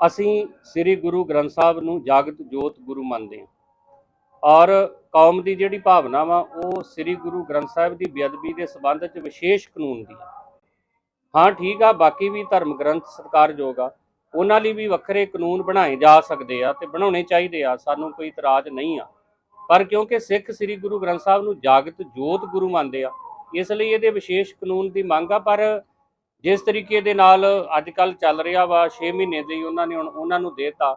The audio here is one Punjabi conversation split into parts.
ਅਸੀਂ ਸ੍ਰੀ ਗੁਰੂ ਗ੍ਰੰਥ ਸਾਹਿਬ ਨੂੰ ਜਾਗਤ ਜੋਤ ਗੁਰੂ ਮੰਨਦੇ ਹਾਂ। ਔਰ ਕੌਮ ਦੀ ਜਿਹੜੀ ਭਾਵਨਾ ਵਾ, ਉਹ ਸ੍ਰੀ ਗੁਰੂ ਗ੍ਰੰਥ ਸਾਹਿਬ ਦੀ ਬੇਅਦਬੀ ਦੇ ਸਬੰਧ ਵਿੱਚ ਵਿਸ਼ੇਸ਼ ਕਾਨੂੰਨ ਦੀ ਹੈ ਹਾਂ, ਠੀਕ ਆ, ਬਾਕੀ ਵੀ ਧਰਮ ਗ੍ਰੰਥ ਸਤਿਕਾਰਯੋਗ ਆ। ਉਹਨਾਂ ਲਈ ਵੀ ਵੱਖਰੇ ਕਾਨੂੰਨ ਬਣਾਏ ਜਾ ਸਕਦੇ ਆ ਤੇ ਬਣਾਉਣੇ ਚਾਹੀਦੇ ਆ, ਸਾਨੂੰ ਕੋਈ ਇਤਰਾਜ਼ ਨਹੀਂ ਆ। ਪਰ ਕਿਉਂਕਿ ਸਿੱਖ ਸ੍ਰੀ ਗੁਰੂ ਗ੍ਰੰਥ ਸਾਹਿਬ ਨੂੰ ਜਾਗਤ ਜੋਤ ਗੁਰੂ ਮੰਨਦੇ ਆ, ਇਸ ਲਈ ਇਹਦੇ ਵਿਸ਼ੇਸ਼ ਕਾਨੂੰਨ ਦੀ ਮੰਗ ਆ, ਪਰ ਜਿਸ ਤਰੀਕੇ ਦੇ ਨਾਲ ਅੱਜ ਕੱਲ ਚੱਲ ਰਿਹਾ ਵਾ 6 ਮਹੀਨੇ ਦੇ ਹੀ ਉਹਨਾਂ ਨੇ ਹੁਣ ਉਹਨਾਂ ਨੂੰ ਦੇਤਾ।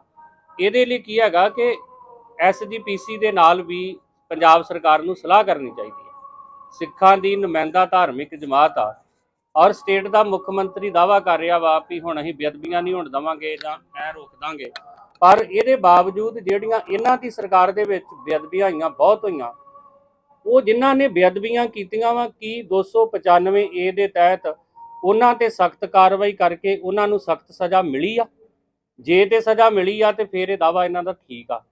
ਇਹਦੇ ਲਈ ਕੀ ਹੈਗਾ ਕਿ ਐਸਜੀਪੀਸੀ ਦੇ ਨਾਲ ਵੀ ਪੰਜਾਬ ਸਰਕਾਰ ਨੂੰ ਸਲਾਹ ਕਰਨੀ ਚਾਹੀਦੀ ਹੈ। ਸਿੱਖਾਂ ਦੀ ਨੁਮਾਇੰਦਾ ਧਾਰਮਿਕ ਜਮਾਤ ਆ ਔਰ ਸਟੇਟ ਦਾ ਮੁੱਖ ਮੰਤਰੀ ਦਾਵਾ ਕਰ ਰਿਹਾ ਵਾ ਵੀ ਹੁਣ ਅਸੀਂ ਬੇਅਦਬੀਆਂ ਨਹੀਂ ਹੋਣ ਦਵਾਂਗੇ ਜਾਂ ਐ ਰੋਕ ਦਾਂਗੇ। ਪਰ ਇਹਦੇ ਬਾਵਜੂਦ ਜਿਹੜੀਆਂ ਇਹਨਾਂ ਦੀ ਸਰਕਾਰ ਦੇ ਵਿੱਚ ਬੇਅਦਬੀਆਂ ਹੋਈਆਂ ਬਹੁਤ ਹੋਈਆਂ, ਉਹ ਜਿਨ੍ਹਾਂ ਨੇ ਬੇਅਦਬੀਆਂ ਕੀਤੀਆਂ ਵਾ ਕੀ 295 ਏ ਦੇ ਤਹਿਤ ਉਹਨਾਂ ਤੇ ਸਖਤ ਕਾਰਵਾਈ ਕਰਕੇ ਉਹਨਾਂ ਨੂੰ ਸਖਤ ਸਜ਼ਾ ਮਿਲੀ ਆ। ਜੇ ਤੇ ਸਜ਼ਾ ਮਿਲੀ ਆ ਤੇ ਫਿਰ ਇਹ ਦਾਵਾ ਇਹਨਾਂ ਦਾ ਠੀਕ ਆ।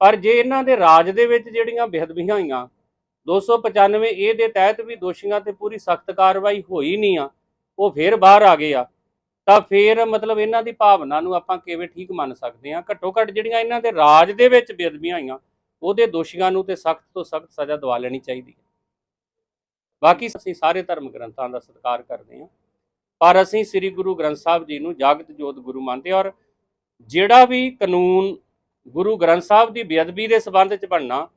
ਪਰ ਜੇ ਇਹਨਾਂ ਦੇ ਰਾਜ ਦੇ ਵਿੱਚ ਜਿਹੜੀਆਂ ਬੇਅਦਬੀਆਂ ਹੋਈਆਂ 295 ਇਹ ਦੇ ਤਹਿਤ ਵੀ ਦੋਸ਼ੀਆਂ ਤੇ ਪੂਰੀ ਸਖਤ ਕਾਰਵਾਈ ਹੋਈ ਨਹੀਂ ਆ, ਉਹ ਫਿਰ ਬਾਹਰ ਆ ਗਏ ਆ, ਤਾਂ ਫਿਰ ਮਤਲਬ ਇਹਨਾਂ ਦੀ ਭਾਵਨਾ ਨੂੰ ਆਪਾਂ ਕਿਵੇਂ ਠੀਕ ਮੰਨ ਸਕਦੇ ਆ ਘੱਟੋ ਘੱਟ ਜਿਹੜੀਆਂ ਇਹਨਾਂ ਦੇ ਰਾਜ ਦੇ ਵਿੱਚ ਬੇਅਦਬੀਆਂ ਹੋਈਆਂ, ਉਹਦੇ ਦੋਸ਼ੀਆਂ ਨੂੰ ਤੇ ਸਖਤ ਤੋਂ ਸਖਤ ਸਜ਼ਾ ਦਵਾ ਲੈਣੀ ਚਾਹੀਦੀ ਹੈ। ਬਾਕੀ ਅਸੀਂ ਸਾਰੇ ਧਰਮ ਗ੍ਰੰਥਾਂ ਦਾ ਸਤਿਕਾਰ ਕਰਦੇ ਹਾਂ। ਪਰ ਅਸੀਂ ਸ੍ਰੀ ਗੁਰੂ ਗ੍ਰੰਥ ਸਾਹਿਬ ਜੀ ਨੂੰ ਜਾਗਤ ਜੋਤ ਗੁਰੂ ਮੰਨਦੇ ਔਰ ਜਿਹੜਾ ਵੀ ਕਾਨੂੰਨ ਗੁਰੂ ਗ੍ਰੰਥ ਸਾਹਿਬ ਦੀ ਬੇਅਦਬੀ ਦੇ ਸਬੰਧ ਚ ਬਣਨਾ,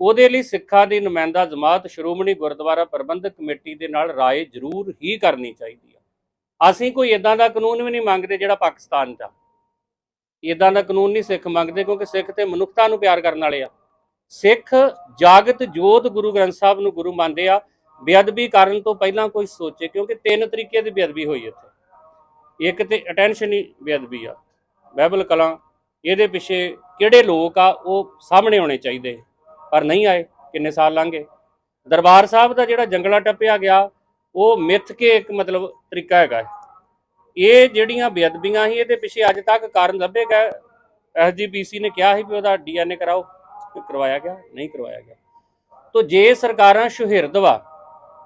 ਉਹਦੇ ਲਈ ਸਿੱਖਾਂ ਦੀ ਨੁਮਾਇੰਦਾ ਜਮਾਤ ਸ਼੍ਰੋਮਣੀ ਗੁਰਦੁਆਰਾ ਪ੍ਰਬੰਧਕ ਕਮੇਟੀ ਦੇ ਨਾਲ ਰਾਏ ਜ਼ਰੂਰ ਹੀ ਕਰਨੀ ਚਾਹੀਦੀ ਆ। ਅਸੀਂ ਕੋਈ ਇਦਾਂ ਦਾ ਕਾਨੂੰਨ ਵੀ ਨਹੀਂ ਮੰਗਦੇ ਜਿਹੜਾ ਪਾਕਿਸਤਾਨ 'ਚ ਆ। ਇਦਾਂ ਦਾ ਕਾਨੂੰਨ ਨਹੀਂ ਸਿੱਖ ਮੰਗਦੇ ਕਿਉਂਕਿ ਸਿੱਖ ਤੇ ਮਨੁੱਖਤਾ ਨੂੰ ਪਿਆਰ ਕਰਨ ਵਾਲੇ ਆ। ਸਿੱਖ ਜਾਗਤ ਜੋਤ ਗੁਰੂ ਗ੍ਰੰਥ ਸਾਹਿਬ ਨੂੰ ਗੁਰੂ ਮੰਨਦੇ ਆ। ਬੇਅਦਬੀ ਕਰਨ ਤੋਂ ਪਹਿਲਾਂ ਕੋਈ ਸੋਚੇ, ਕਿਉਂਕਿ ਤਿੰਨ ਤਰੀਕੇ ਦੀ ਬੇਅਦਬੀ ਹੋਈ ਇੱਥੇ। ਇੱਕ ਤੇ ਅਟੈਂਸ਼ਨ ਹੀ ਬੇਅਦਬੀ ਆ ਬਾਈਬਲ ਕਲਾਂ, ਇਹਦੇ ਪਿੱਛੇ ਕਿਹੜੇ ਲੋਕ ਆ, ਉਹ ਸਾਹਮਣੇ ਆਉਣੇ ਚਾਹੀਦੇ, ਪਰ ਨਹੀਂ ਆਏ, ਕਿੰਨੇ ਸਾਲ ਲੰਘੇ ਦਰਬਾਰ ਸਾਹਿਬ ਦਾ ਜਿਹੜਾ ਜੰਗਲਾ ਟੱਪਿਆ ਗਿਆ, ਉਹ ਮਿੱਥ ਕੇ ਇੱਕ ਮਤਲਬ ਤਰੀਕਾ ਹੈਗਾ ਇਹ ਜਿਹੜੀਆਂ ਬੇਅਦਬੀਆਂ ਸੀ, ਇਹਦੇ ਪਿੱਛੇ ਅੱਜ ਤੱਕ ਕਾਰਨ ਲੱਭੇ ਗਏ। ਐਸਜੀਪੀਸੀ ਨੇ ਕਿਹਾ ਸੀ ਵੀ ਉਹਦਾ ਡੀਐਨਏ ਕਰਾਓ, ਤੇ ਕਰਵਾਇਆ ਗਿਆ, ਨਹੀਂ ਕਰਵਾਇਆ ਗਿਆ। ਤੋ ਜੇ ਸਰਕਾਰਾਂ ਸੁਹਿਰਦ ਵਾ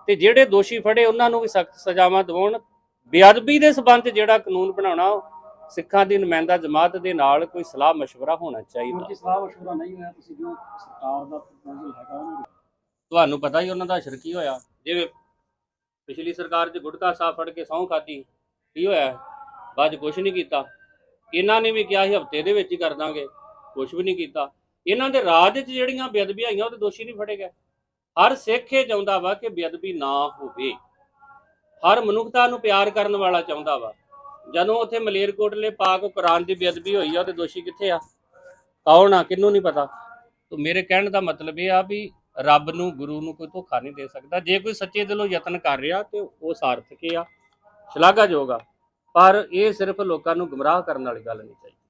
ਤੇ ਜਿਹੜੇ ਦੋਸ਼ੀ ਫੜੇ ਉਹਨਾਂ ਨੂੰ ਵੀ ਸਖਤ ਸਜ਼ਾਵਾਂ ਦਿਵਾਉਣ ਬੇਅਦਬੀ ਦੇ ਸਬੰਧ 'ਚ ਜਿਹੜਾ ਕਾਨੂੰਨ ਬਣਾਉਣਾ ਉਹ ਸਿੱਖਾਂ ਦੀ ਨੁਮਾਇੰਦਾ ਜਮਾਤ ਦੇ ਨਾਲ ਕੋਈ ਸਲਾਹ مشورہ ਹੋਣਾ ਚਾਹੀਦਾ ਕਿਉਂਕਿ ਸਲਾਹ ਮਸ਼ਵਰਾ ਨਹੀਂ ਹੋਇਆ ਤੁਸੀਂ ਜੋ ਸਰਕਾਰ ਦਾ ਪ੍ਰਪੋਜ਼ਲ ਹੈਗਾ ਉਹਨੂੰ ਤੁਹਾਨੂੰ ਪਤਾ ਹੀ ਉਹਨਾਂ ਦਾ ਅਸਰ ਕੀ ਹੋਇਆ ਜਿਵੇਂ ਪਿਛਲੀ ਸਰਕਾਰ 'ਚ ਗੁਟਕਾ ਸਾਹ ਫੜ ਕੇ ਸਹੁੰ ਖਾਦੀ ਕੀ ਹੋਇਆ ਬਾਅਦ 'ਚ ਕੁਛ ਨਹੀਂ ਕੀਤਾ ਇਹਨਾਂ ਨੇ ਵੀ ਕਿਹਾ ਸੀ ਹਫਤੇ ਦੇ ਵਿੱਚ ਹੀ ਕਰ ਦਾਂਗੇ ਕੁਛ ਵੀ ਨਹੀਂ ਕੀਤਾ ਇਹਨਾਂ ਦੇ ਰਾਜ 'ਚ ਜਿਹੜੀਆਂ ਬੇਅਦਬੀਆਂ ਹੋਈਆਂ ਉਹਦੇ ਦੋਸ਼ੀ ਨਹੀਂ ਫੜੇ ਗਏ ਹਰ ਸਿੱਖ ਇਹ ਚਾਹੁੰਦਾ ਵਾ ਕਿ ਬੇਅਦਬੀ ਨਾ ਹੋਵੇ। ਹਰ ਮਨੁੱਖਤਾ ਨੂੰ ਪਿਆਰ ਕਰਨ ਵਾਲਾ ਚਾਹੁੰਦਾ ਵਾ। ਜਦੋਂ ਉੱਥੇ ਮਲੇਰਕੋਟਲੇ ਪਾਕ ਕੁਰਾਨ ਦੀ ਬੇਅਦਬੀ ਹੋਈ ਆ, ਉਹਦੇ ਦੋਸ਼ੀ ਕਿੱਥੇ ਆ? ਕੌਣ ਆ? ਕਿਹਨੂੰ ਨਹੀਂ ਪਤਾ? ਤੋ ਮੇਰੇ ਕਹਿਣ ਦਾ ਮਤਲਬ ਇਹ ਆ ਵੀ ਰੱਬ ਨੂੰ, ਗੁਰੂ ਨੂੰ ਕੋਈ ਧੋਖਾ ਨਹੀਂ ਦੇ ਸਕਦਾ। ਜੇ ਕੋਈ ਸੱਚੇ ਦਿਲੋਂ ਯਤਨ ਕਰ ਰਿਹਾ, ਤੇ ਉਹ ਸਾਰਥਕ ਹੀ ਆ। ਸ਼ਲਾਘਾਯੋਗ ਆ। ਪਰ ਇਹ ਸਿਰਫ ਲੋਕਾਂ ਨੂੰ ਗੁੰਮਰਾਹ ਕਰਨ ਵਾਲੀ ਗੱਲ ਨਹੀਂ ਚਾਹੀਦੀ।